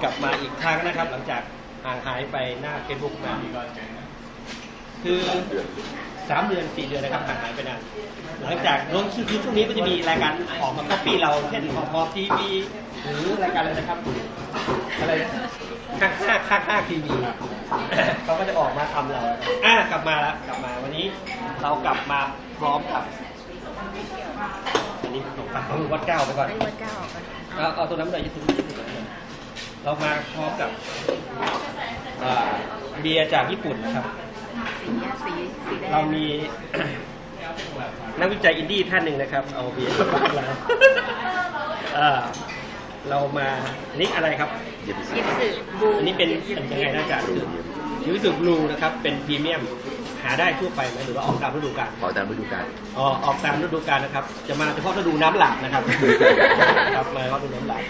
ครอบทีวีกลับมาอีกครั้งนะครับ หลังจากห่างหายไปหน้าเฟซบุ๊กมาคือสามเดือนสี่เดือนนะครับห่างหายไปนานหลังจากลงคือคือช่วงนี้ก็จะมีรายการออกมาคอปปี้เราเช่นของพอทีวีหรือรายการอะไรนะครับอะไรข้างข้างข้างข้างทีวีเขาก็จะออกมาทำเราอ่ากลับมาแล้วกลับมาวันนี้เรากลับมาพร้อมกับอันนี้ขนมปังของวัดเก้าไปก่อนไม่วัดเก้าออกก่อนเอาเอาตัวน้ำเลยยี่สิบยี่สิบ เรามาพร้อมกับอ่าเบียร์จากญี่ปุ่นนะครับ สีอะสีสีแดงเรามี นักวิจัยอินดี้ท่านหนึ่งนะครับ เอาเบียร์มาฝากเราเอ่อเรามาอันนี่อะไรครับ ยิบสึบูอันนี้เป็นเป็นยังไงนะอาจารย์คือยูวิสุบลูนะครับ เป็นพรีเมียม หาได้ทั่วไปไหมหรือว่าออกตามฤดูกาล ขอตามฤดูกาล อ๋อออกตามฤดูกาลนะครับ จะมาเฉพาะฤดูน้ำหลากนะครับ ครับมาเฉพาะฤดูน้ำหลาก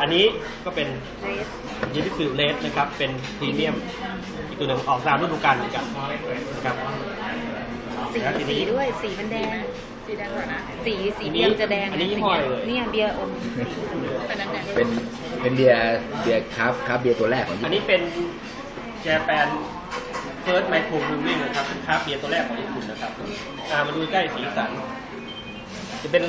อันนี้ก็เป็นเรสยูนิฟิลเลสนะครับ เป็นพรีเมียม อีกตัวหนึ่งออกตามฤดูกาลเหมือนกันนะครับสีแล้วทีนี้สีด้วยสีมันแดง สีแดงกว่านะ สีสีอันนี้เบียร์มันจะแดงอันนี้สียี่ห้ออะไรเลยเนี่ยเบียร์อมอันนั้นแดงเป็นเป็นเบียร์เบียร์คราฟต์คราฟต์เบียร์ตัวแรกของญี่อันปุ่นนี้เป็นแจแปนเฟิร์สไมโครบรูวิ่งนะครับเป็นคราฟต์เบียร์ตัวแรกของญี่ปุ่นนะครับอ่ามาดูใกล้สีสัน จะเป็น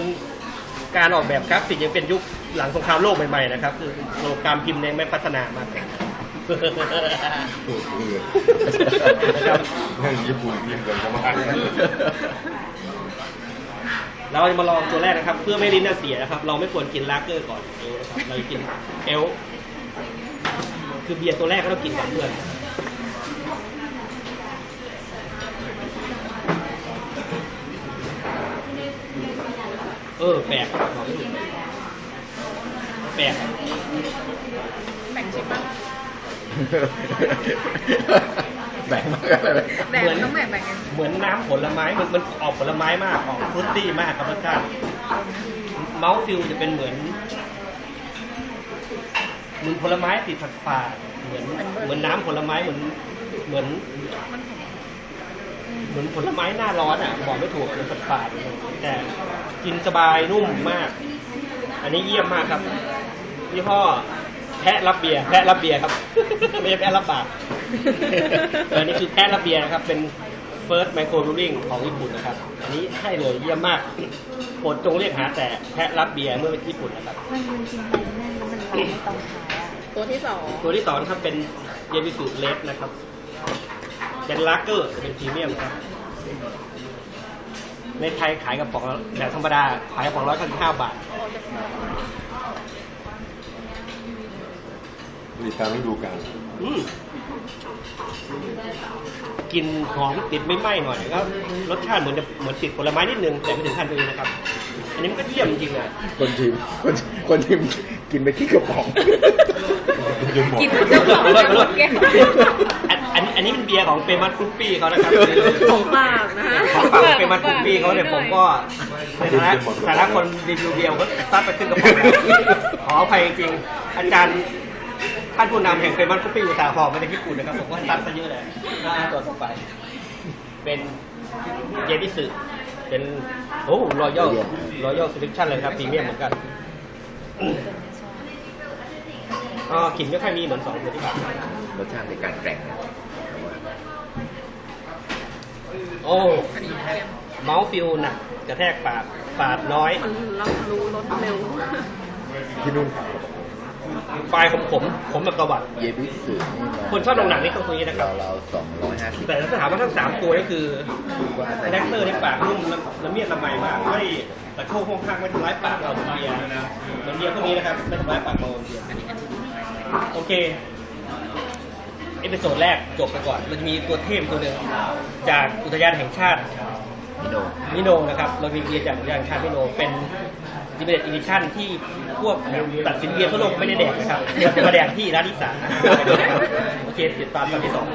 การออกแบบกราฟิกยังเป็นยุค หลังสงครามโลกใหม่ๆนะครับคือโลกการพิมพ์ยังไม่พัฒนามากถูกเรือนะครับเรื่องญี่ปุ่นพิมพ์กันประมาณนั้นเราจะมาลองตัวแรกนะครับ เพื่อไม่ลิ้นน่าเสียนะครับ เราไม่ควรกินลาเกอร์ก่อนเอลนะครับเราจะกินเอลคือเบียร์ตัวแรกก็ต้องกินก่อนเพื่อนเออแปลกบอกไม่ถูก แปลกแบ่งชิปบ้างแบ่งมากอะไรแบ่งต้องแบ่งแบ่งกันเหมือนน้ำผลไม้มันมันออกผลไม้มากออกฟรุตตี้มากครับรสชาติเมาส์ฟิลจะเป็นเหมือนเหมือนผลไม้ติดผัดฝาดเหมือนเหมือนน้ำผลไม้เหมือนเหมือนเหมือนผลไม้หน้าร้อนอะบอกไม่ถูกเหมือนผัดฝาดแต่กินสบายนุ่มมาก อันนี้เยี่ยมมากครับยี่ห้อแพะรับเบียร์แพะรับเบียร์ครับไม่ใช่แพะรับบาปเออนี่คือแพะรับเบียร์นะครับ เป็น first micro brewing ของญี่ปุ่นนะครับ อันนี้ให้เลยเยี่ยมมากโปรดจงเรียกหาแต่แพะรับเบียร์เมื่อไปญี่ปุ่นนะครับ มันมันกินไปแน่นแล้วมันร้อนในตอนท้ายอะตัวที่สองตัวที่สองครับเป็นเยมิสุเลสนะครับ เป็นลาเกอร์เป็นพรีเมียมครับ ในไทยขายกระป๋องละแบบธรรมดา ขายกระป๋องร้อยเก้าสิบห้าบาท มีตามฤดูกาลอืมกลินหอมติดไม่ไหม้หน่อยก็รสชาติเหมือนจะเหมือนติดผลไม้นิดนึงแต่ไม่ถึงขั้นนี้นะครับ อันนี้มันก็เยี่ยมจริงๆนะคนทีมคนคนทีมกินไปที่กระป๋องยังบอกกินเจ้าของจะหมดแก้วอั นอันอันนี้เป็นเบียร์ของเฟมัสคุปปี้เขานะครับของฝากนะฮะของฝากเฟมัสคุปปี้เขาเนี่ยผมก็ในฐานะฐานะคนรีวิวเบียร์ก็ซัดไปขึ้นกระป๋องแล้วขออภัยจริงๆอาจารย์ท่านผู้นำแห่งเฟมัสคุปปี้อุตสาหอมาจากญี่ปุ่นนะครับผมก็ซัดซะเยอะเลยหน้าตัวต่อไป เป็นเยนิสึเป็นโอ้รอยัลรอยัลสลิปชั่นเลยครับพรีเมียมเหมือนกันอ๋อกลิ่นไม่ค่อยมีเหมือนสองตัวที่ผ่านมารสชาติในการแกร่งนะแต่ว่า โอ้เมาส์ฟิลหนักกระแทกปากปาดน้อยมันรับรู้รสเร็ว ที่นู่นปลายขมขมขมแบบตะวัด เยบิสึคนชอบลงหนังนี่ต้องตัวนี้นะครับเราเราสองร้อยห้าสิบแต่ถ้าถามว่าทั้งสามตัวนี่คือว่าคาแรคเตอร์ในปากนุ่มละละเมียดละไมมากไม่ตะโชกห้องข้างไม่ทำร้ายปากเราเหมือนเบียร์นะเหมือนเบียร์พวกนี้นะครับไม่ทำร้ายปากเราเหมือนเบียร์โอเค เอพิโซดแรกจบไปก่อน เราจะมีตัวเทพตัวหนึ่งจากอุทยานแห่งชาติมิโนมิโนนะครับ เรามีเบียร์จากอุทยานแห่งชาติมิโนเป็นดิเมตอีดิชั่นที่พวกตัดสินเบียร์ทั่วโลกไม่ได้แดกนะครับจะมาแดกที่ร้านที่สามโอเคติดตามตอนที่สอง